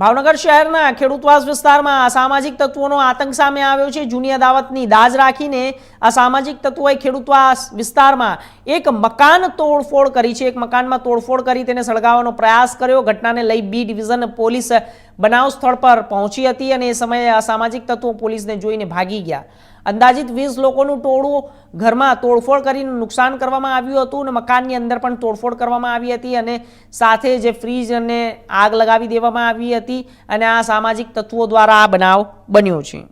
ભાવનગર શહેરના ખેડૂતવાસ વિસ્તારમાં અસામાજિક તત્વોનો આતંક સામે આવ્યો છે. જૂની અદાવતની દાજ રાખીને અસામાજિક તત્વોએ ખેડૂતવાસ વિસ્તારમાં એક મકાન તોડફોડ કરી છે. એક મકાનમાં તોડફોડ કરી તેને સળગાવવાનો પ્રયાસ કર્યો. ઘટનાને લઈ બી ડિવિઝન પોલીસ બનાવ સ્થળ પર પહોંચી હતી અને એ સમયે અસામાજિક તત્વો પોલીસને જોઈને ભાગી ગયા. અંદાજિત વીસ લોકોનું ટોળું ઘરમાં તોડફોડ કરીને નુકસાન કરવામાં આવ્યું હતું અને મકાનની અંદર પણ તોડફોડ કરવામાં આવી હતી અને સાથે જે ફ્રીજ અને આગ લગાવી દેવામાં આવી હતી અને આ સામાજિક તત્વો દ્વારા આ બનાવ બન્યો છે.